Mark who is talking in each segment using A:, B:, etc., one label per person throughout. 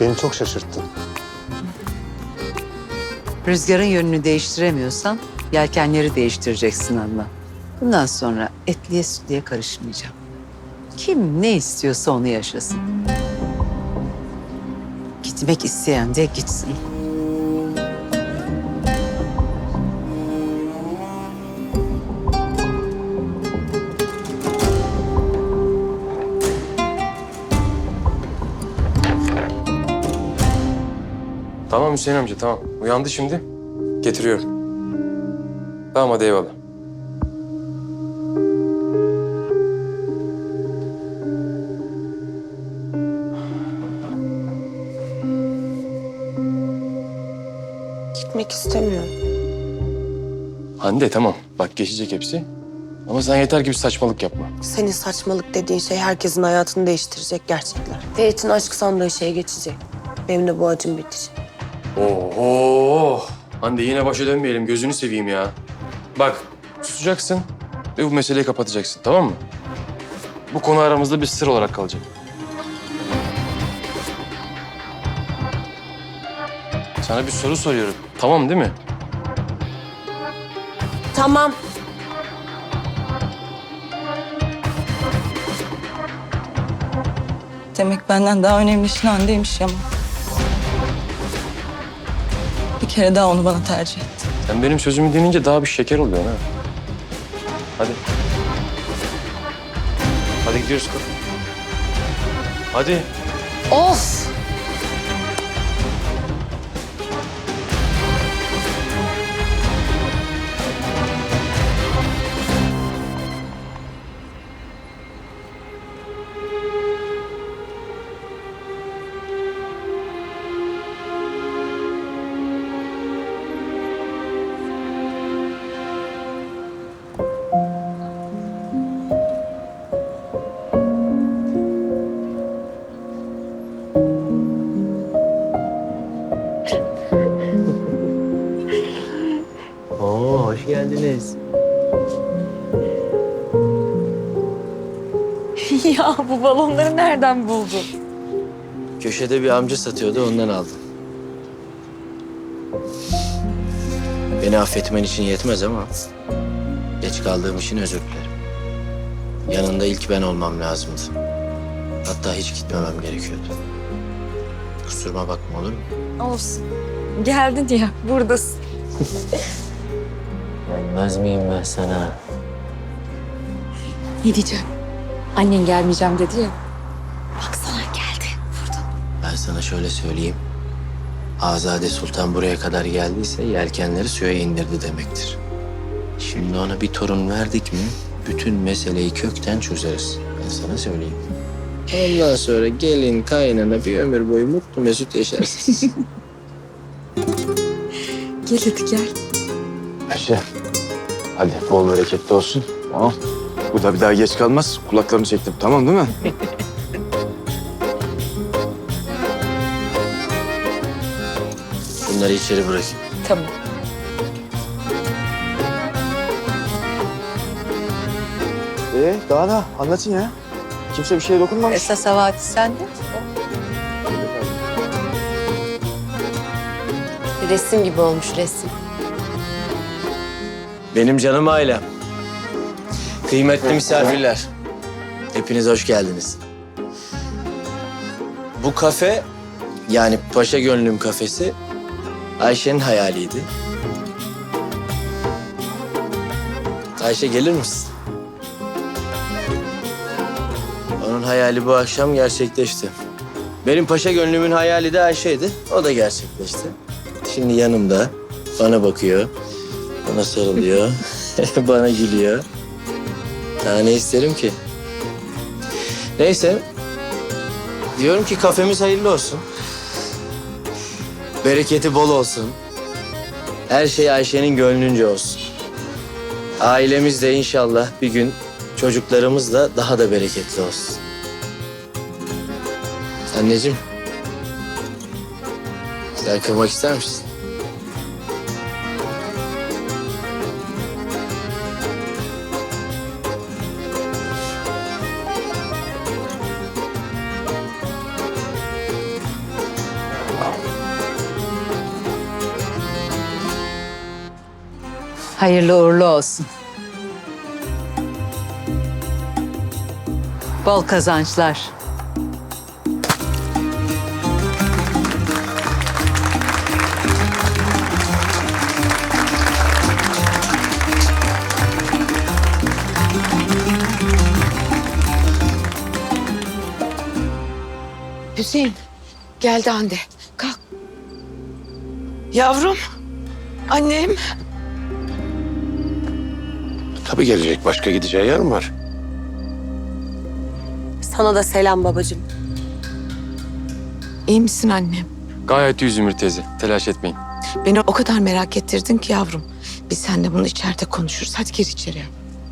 A: Beni çok şaşırttın.
B: Rüzgarın yönünü değiştiremiyorsan yelkenleri değiştireceksin Adnan. Bundan sonra etliye sütliye karışmayacağım. Kim ne istiyorsa onu yaşasın. Gitmek isteyen de gitsin.
C: Hüseyin amca tamam. Uyandı şimdi. Getiriyorum. Tamam hadi eyvallah.
D: Gitmek istemiyorum.
C: Hande tamam. Bak geçecek hepsi. Ama sen yeter ki bir saçmalık yapma.
D: Senin saçmalık dediğin şey herkesin hayatını değiştirecek gerçekler. Ferit'in aşk sandığı şey geçecek. Benim de bu acım bitecek.
C: Oho! Hande yine başa dönmeyelim. Gözünü seveyim ya. Bak susacaksın ve bu meseleyi kapatacaksın tamam mı? Bu konu aramızda bir sır olarak kalacak. Sana bir soru soruyorum. Tamam değil mi?
D: Tamam.
E: Demek benden daha önemli işin Hande'ymiş ama. Bir kere daha onu bana tercih etti.
C: Sen benim sözümü dinleyince daha bir şeker oluyorsun ha. Hadi. Hadi gidiyoruz kız. Hadi.
D: Of!
E: Ya bu balonları nereden buldun?
F: Köşede bir amca satıyordu, ondan aldım. Beni affetmen için yetmez ama... ...geç kaldığım için özür dilerim. Yanında ilk ben olmam lazımdı. Hatta hiç gitmemem gerekiyordu. Kusuruma bakma olur mu?
E: Olsun. Geldin ya buradasın.
F: Gelmez miyim ben sana?
E: Ne diyeceğim? Annen gelmeyeceğim dedi ya. Baksana geldi burada.
F: Ben sana şöyle söyleyeyim. Azade Sultan buraya kadar geldiyse yelkenleri suya indirdi demektir. Şimdi ona bir torun verdik mi bütün meseleyi kökten çözeriz. Ben sana söyleyeyim. Ondan sonra gelin kaynana bir ömür boyu mutlu mesut yaşarsınız.
E: Gel hadi gel.
G: Ayşe. Hadi bol bereketli olsun. Tamam. Bu da bir daha geç kalmaz. Kulaklarını çektim. Tamam değil mi?
F: Bunları içeri bırakayım.
E: Tamam.
G: Ee, daha da anlatın ya. Kimse bir şeye dokunmamış.
B: Esas havati sende.
D: Resim gibi olmuş resim.
F: Benim canım ailem. Kıymetli misafirler. Hepiniz hoş geldiniz. Bu kafe yani Paşa Gönlüm kafesi Ayşe'nin hayaliydi. Ayşe gelir misin? Onun hayali bu akşam gerçekleşti. Benim Paşa Gönlüm'ün hayali de Ayşe'ydi. O da gerçekleşti. Şimdi yanımda bana bakıyor. Bana sarılıyor. bana gülüyor. Daha ne isterim ki? Neyse. Diyorum ki kafemiz hayırlı olsun. Bereketi bol olsun. Her şey Ayşe'nin gönlünce olsun. Ailemiz de inşallah bir gün çocuklarımız da daha da bereketli olsun. Anneciğim. Sen kırmak ister misin?
B: Hayırlı uğurlu olsun. Bol kazançlar.
E: Hüseyin geldi Hande. Kalk.
A: Yavrum, annem.
H: Tabii gelecek. Başka gideceği yer mi var?
D: Sana da selam babacığım.
A: İyi misin annem?
C: Gayet iyi Zümrüt teyze. Telaş etmeyin.
A: Beni o kadar merak ettirdin ki yavrum. Biz seninle bunu içeride konuşuruz. Hadi gir içeri.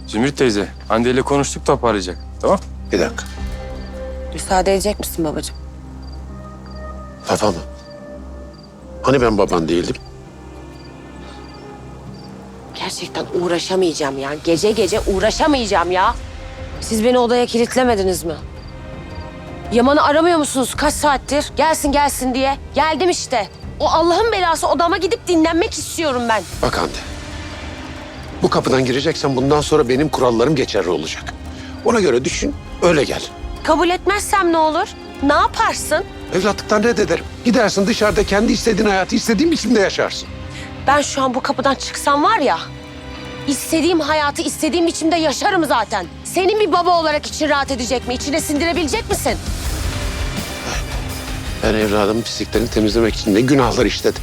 C: Zümrüt teyze, Hande ile konuştuk toparlayacak. Tamam?
H: Bir dakika.
D: Müsaade edecek misin babacığım?
H: Baba mı? Hani ben baban değildim?
D: Gerçekten uğraşamayacağım ya. Gece gece uğraşamayacağım ya. Siz beni odaya kilitlemediniz mi? Yaman'ı aramıyor musunuz kaç saattir? Gelsin gelsin diye. Geldim işte. O Allah'ın belası odama gidip dinlenmek istiyorum ben.
H: Bak Hande. Bu kapıdan gireceksen bundan sonra benim kurallarım geçerli olacak. Ona göre düşün, öyle gel.
D: Kabul etmezsem ne olur? Ne yaparsın?
H: Evlatlıktan reddederim. Gidersin dışarıda kendi istediğin hayatı istediğin biçimde yaşarsın.
D: Ben şu an bu kapıdan çıksam var ya... ...istediğim hayatı istediğim biçimde yaşarım zaten. Senin bir baba olarak için rahat edecek mi? İçine sindirebilecek misin?
H: Ben evladımın pisliklerini temizlemek için ne günahlar işledim.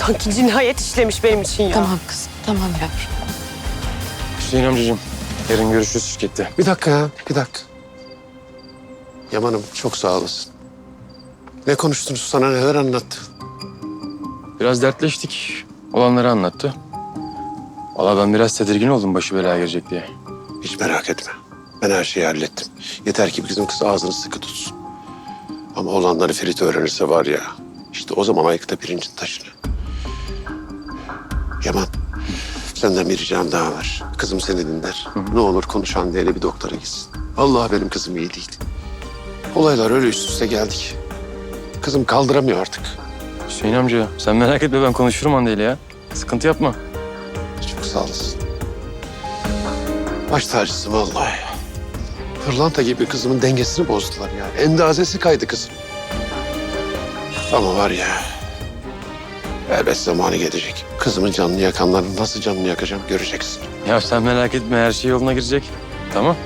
D: Sanki cinayet işlemiş benim için ya.
A: Tamam kızım, tamam yavrum.
C: Hüseyin amcacığım, yarın görüşürüz şirkette.
H: Bir dakika ya, bir dakika. Yaman'ım çok sağ olasın. Ne konuştunuz, sana neler anlattı?
C: Biraz dertleştik. Olanları anlattı. Valla ben biraz tedirgin oldum başı belaya girecek diye.
H: Hiç merak etme. Ben her şeyi hallettim. Yeter ki bizim kız ağzını sıkı tutsun. Ama olanları Ferit öğrenirse var ya... ...işte o zaman ayıkta pirincin taşını. Yaman, senden bir ricam daha var. Kızım seni dinler. Ne olur konuş Hande'yle bir doktora gitsin. Allah benim kızım iyi değil. Olaylar öyle üst üste geldik. Kızım kaldıramıyor artık.
C: Hüseyin amca, sen merak etme ben konuşurum Hande ile ya. Sıkıntı yapma.
H: Çok sağ olasın. Baş tacısın vallahi. Pırlanta gibi kızımın dengesini bozdular ya. Endazesi kaydı kızım. Ama var ya... Elbet zamanı gelecek. Kızımın canını yakanların nasıl canını yakacağım göreceksin.
C: Ya sen merak etme her şey yoluna girecek. Tamam.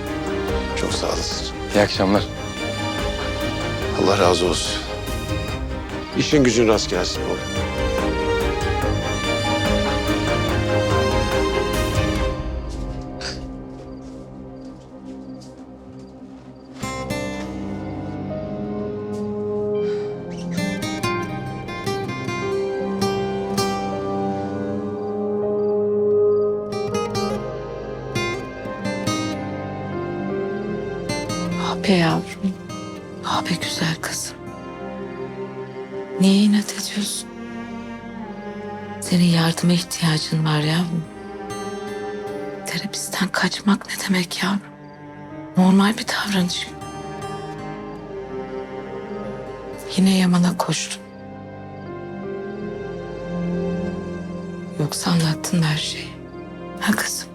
H: Çok sağ olasın.
C: İyi akşamlar.
H: Allah razı olsun. İşin gücün rast gelsin oğlum.
A: Be yavrum. Be güzel. Niye inat ediyorsun? Senin yardıma ihtiyacın var yavrum. Terapisten kaçmak ne demek yavrum? Normal bir davranış. Yine Yaman'a koştun. Yoksa anlattın her şeyi. Ha kızım?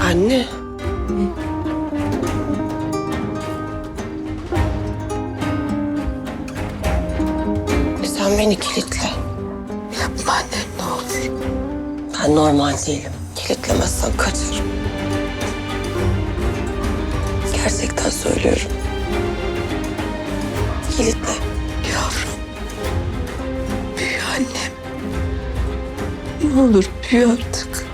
D: Anne. Sen beni kilitle.
A: Yapma annem ne olur.
D: Ben normal değilim. Kilitlemezsen kaçarım. Gerçekten söylüyorum. Kilitle.
A: olur büyü artık.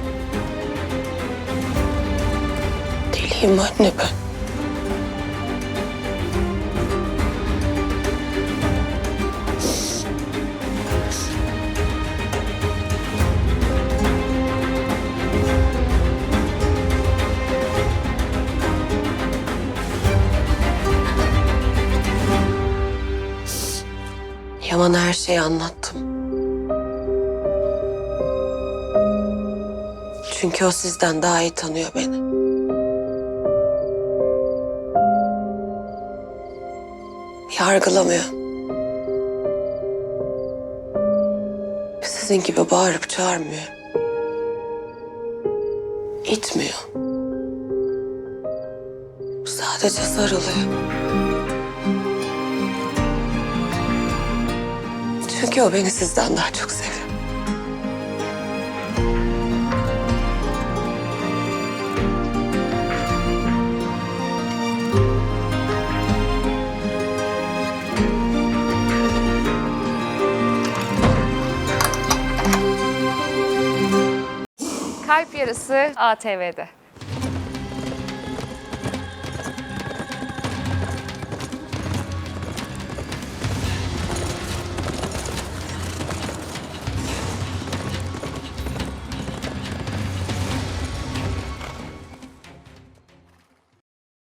D: Deliyim anne ben. Yaman her şeyi anlattı. Çünkü o sizden daha iyi tanıyor beni. Yargılamıyor. Sizin gibi bağırıp çağırmıyor. İtmiyor. Sadece sarılıyor. Çünkü o beni sizden daha çok seviyor.
I: Kalp Yarısı ATV'de.